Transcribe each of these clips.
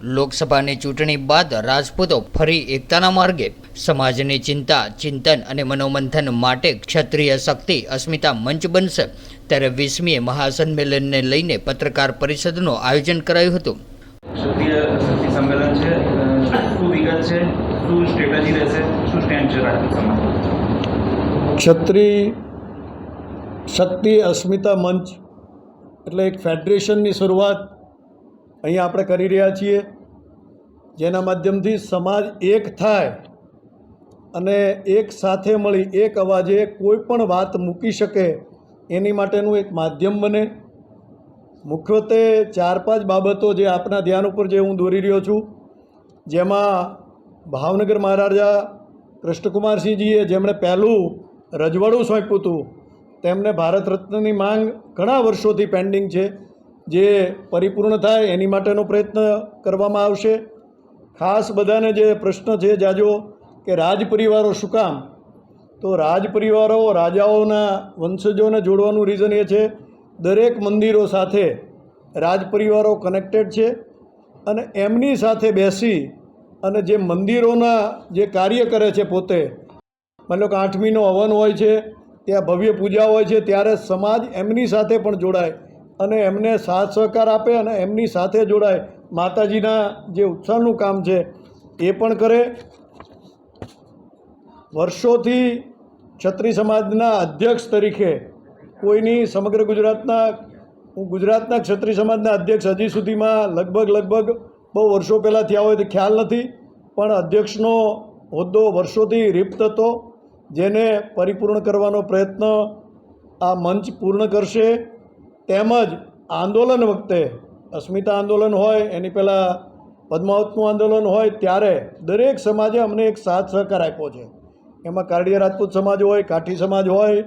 લોકસભાની ચૂંટણી બાદ રાજપૂતો ફરી એકતાના માર્ગે. સમાજની ચિંતા ચિંતન અને મનોમંથન માટે ક્ષત્રિય શક્તિ અસ્મિતા મંચ બનશે. ત્યારે વીસમીએ મહાસંમેલનને લઈને પત્રકાર પરિષદનું આયોજન કરાયું હતું. ક્ષત્રિય શક્તિ સંમેલન છે શું વિગત છે શું સ્ટ્રેટેજી રહેશે શું સ્ટેન્ડ છે રાજપૂત સમાજ ક્ષત્રિય શક્તિ અસ્મિતા મંચ એટલે એક ફેડરેશનની શરૂઆત અહીંયા આપણે કરી રહ્યા છીએ. જેના માધ્યમથી સમાજ એક થાય અને એક સાથે મળી એક અવાજે કોઈ પણ વાત મૂકી શકે એની માટેનું એક માધ્યમ બને. મુખ્યત્વે ચાર પાંચ બાબતો જે આપના ધ્યાન ઉપર જે હું દોરી રહ્યો છું, જેમાં ભાવનગર મહારાજા કૃષ્ણકુમારસિંહજીએ જેમણે પહેલું રજવાડું સોંપ્યું હતું, તેમને ભારત રત્નની માંગ ઘણા વર્ષોથી પેન્ડિંગ છે. જે પરિપૂર્ણ થાય એની માટેનો પ્રયત્ન કરવામાં આવશે. ખાસ બધાને જે પ્રશ્ન છે જાજો કે રાજ પરિવારો શું કામ? તો રાજ પરિવારો રાજાઓના વંશજોને જોડવાનું રીઝન એ છે, દરેક મંદિરો સાથે રાજ પરિવારો કનેક્ટેડ છે અને એમની સાથે બેસી અને જે મંદિરોના જે કાર્ય કરે છે પોતે, માની લો કે આઠમીનો હવન હોય છે, ત્યાં ભવ્ય પૂજા હોય છે, ત્યારે સમાજ એમની સાથે પણ જોડાય. અને એમને સાથ સહકાર આપે અને એમની સાથે જોડાય. માતાજીના જે ઉત્સાહનું કામ છે, એ પણ કરે. વર્ષોથી છત્રી સમાજના અધ્યક્ષ તરીકે કોઈની સમગ્ર ગુજરાતના, હું ગુજરાતના ક્ષત્રિય સમાજના અધ્યક્ષ હજી સુધીમાં લગભગ લગભગ બહુ વર્ષો પહેલાં થયા હોય તો ખ્યાલ નથી. પણ અધ્યક્ષનો હોદ્દો વર્ષોથી રિપ્ત હતો, જેને પરિપૂર્ણ કરવાનો પ્રયત્ન આ મંચ પૂર્ણ કરશે. તેમજ આંદોલન વખતે અસ્મિતા આંદોલન હોય, એની પહેલાં પદ્માવતનું આંદોલન હોય, ત્યારે દરેક સમાજે અમને એક સાથ સહકાર આપ્યો છે. એમાં કારડીયા રાજપૂત સમાજ હોય, કાઠી સમાજ હોય,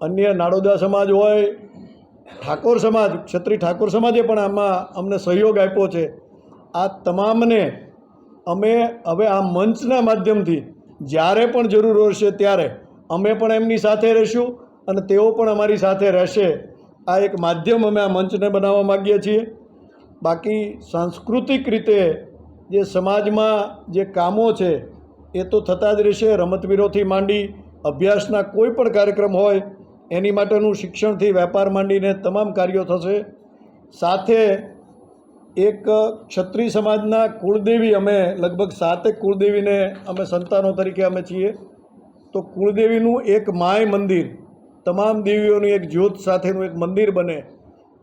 અન્ય નાડોદા સમાજ હોય, ઠાકોર સમાજ, ક્ષત્રિય ઠાકોર સમાજે પણ આમાં અમને સહયોગ આપ્યો છે. આ તમામને અમે હવે આ મંચના માધ્યમથી જ્યારે પણ જરૂર હશે ત્યારે અમે પણ એમની સાથે રહીશું અને તેઓ પણ અમારી સાથે રહેશે. આ એક માધ્યમ અમે આ મંચને બનાવવા માગીએ છીએ. બાકી સાંસ્કૃતિક રીતે જે સમાજમાં જે કામો છે, એ તો થતા જ રહેશે. રમતવીરોથી માંડી અભ્યાસના કોઈ પણ કાર્યક્રમ હોય, એની માટેનું શિક્ષણથી વેપાર માંડીને તમામ કાર્યો થશે. સાથે એક ક્ષત્રિય સમાજના કુળદેવી અમે, લગભગ સાતેક કુળદેવીને અમે સંતાનો તરીકે અમે છીએ. તો કુળદેવીનું એક માય મંદિર તમામ દેવીઓની એક જ્યોત સાથેનું એક મંદિર બને,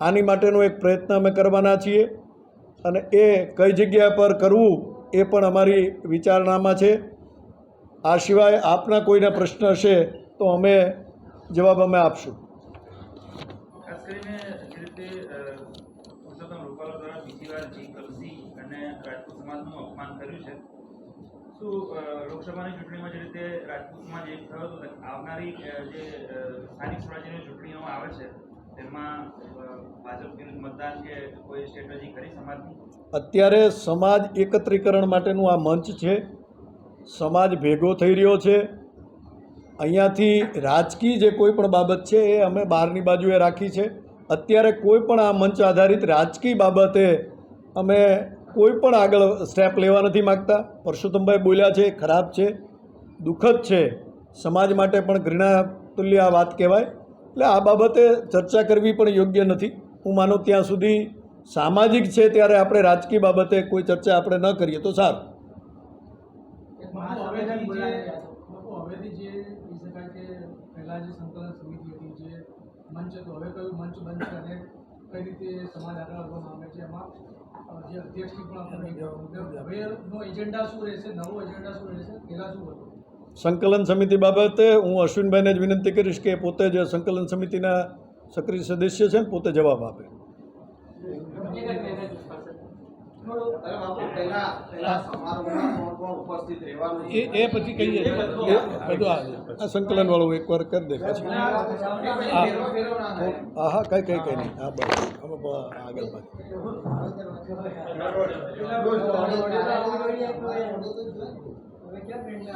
આની માટેનો એક પ્રયત્ન અમે કરવાના છીએ. અને એ કઈ જગ્યા પર કરવું એ પણ અમારી વિચારણામાં છે. આ સિવાય આપના કોઈના પ્રશ્ન હશે તો અમે જવાબ અમે આપશું. અપમાન કર્યું છે અ, લોકસભાની ચૂંટણીમાં જે રીતે રાજકોટમાં જે થયો હતો આવનારી જે સ્થાનિક સ્વરાજ્યની ચૂંટણીઓ આવે છે તેમાં ભાજપ વિરુદ્ધ મતદાન કે કોઈ સ્ટ્રેટેજી કરી સમાજની? અત્યારે સમાજ એકત્રીકરણ માટેનું આ મંચ છે. સમાજ ભેગો થઈ રહ્યો છે. અહીંયાથી રાજકીય જે કોઈ પણ બાબત છે એ અમે બહારની બાજુએ રાખી છે. અત્યારે કોઈ પણ આ મંચ આધારિત રાજકીય બાબતે અમે કોઈ પણ આગળ સ્ટેપ લેવા નથી માગતા. પરસોત્તમભાઈ બોલ્યા છે, ખરાબ છે, દુઃખદ છે. સમાજ માટે પણ ઘૃણા તુલ્ય આ વાત કહેવાય. એટલે આ બાબતે ચર્ચા કરવી પણ યોગ્ય નથી. હું માનું ત્યાં સુધી સામાજિક છે ત્યારે આપણે રાજકીય બાબતે કોઈ ચર્ચા આપણે ન કરીએ તો સારું. મંચ હવે કયું મંચ બંધ અને કઈ રીતે સમાજ આગળ વધવા માંગે છે એમાં? અ, જે અધ્યક્ષની પણ આપણે હવેનો એજન્ડા શું રહેશે? નવો એજન્ડા શું રહેશે? પહેલા શું હતું? સંકલન સમિતિ બાબતે હું અશ્વિનભાઈને જ વિનંતી કરીશ કે પોતે જે સંકલન સમિતિના સક્રિય સદસ્ય છે ને પોતે જવાબ આપે. એ એ પછી કહીએ. એ બધું આવે. આ સંકલન વાળું એકવાર કરી દે પછી. હા. હા કઈ કઈ કઈ નહીં. હા બસ. હવે બ- આગળ પાછળ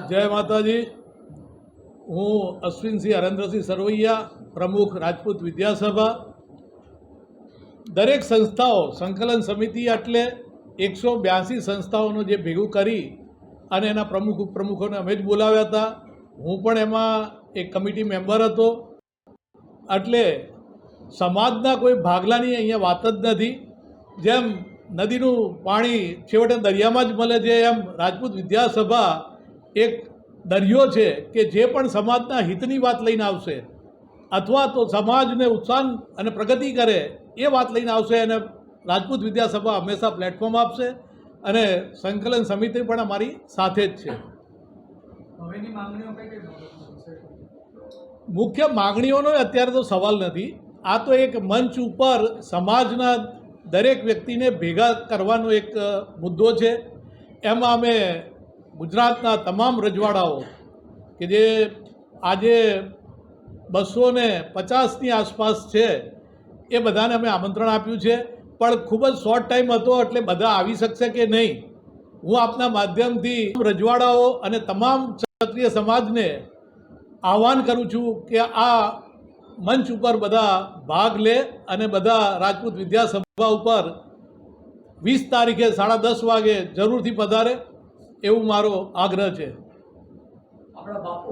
જય માતાજી. હું અશ્વિનસિંહ હરેન્દ્રસિંહ સરવૈયા પ્રમુખ રાજપૂત વિદ્યાસભા. દરેક સંસ્થાઓ સંકલન સમિતિ એટલે એકસો બ્યાસી સંસ્થાઓનું જે ભેગું કરી અને એના પ્રમુખ ઉપપ્રમુખોને અમે જ બોલાવ્યા હતા. હું પણ એમાં એક કમિટી મેમ્બર હતો. એટલે સમાજના કોઈ ભાગલાની અહીંયા વાત જ નથી. જેમ નદીનું પાણી છેવટે દરિયામાં જ મળે છે, એમ રાજપૂત વિદ્યાસભા એક દરિયો છે કે જે પણ સમાજના હિતની વાત લઈને આવશે અથવા તો સમાજને ઉત્સાહ અને પ્રગતિ કરે એ વાત લઈને આવશે અને રાજપૂત વિદ્યાસભા હંમેશા પ્લેટફોર્મ આપશે અને સંકલન સમિતિ પણ અમારી સાથે જ છે. મુખ્ય માગણીઓનો અત્યારે તો સવાલ નથી. આ તો એક મંચ ઉપર સમાજના દરેક વ્યક્તિને ભેગા કરવાનો એક મુદ્દો છે. એમાં અમે ગુજરાતના તમામ રજવાડાઓ કે જે આજે બસો ને પચાસની આસપાસ છે એ બધાને અમે આમંત્રણ આપ્યું છે. પણ ખૂબ જ શોર્ટ ટાઈમ હતો, એટલે બધા આવી શકશે કે નહીં? હું આપના માધ્યમથી રજવાડાઓ અને તમામ ક્ષત્રિય સમાજને આહવાન કરું છું કે આ મંચ ઉપર બધા ભાગ લે અને બધા રાજપૂત વિદ્યાસભા ઉપર વીસ તારીખે સાડા દસ વાગે જરૂરથી પધારે એવું મારો આગ્રહ છે. આપણા બાપુ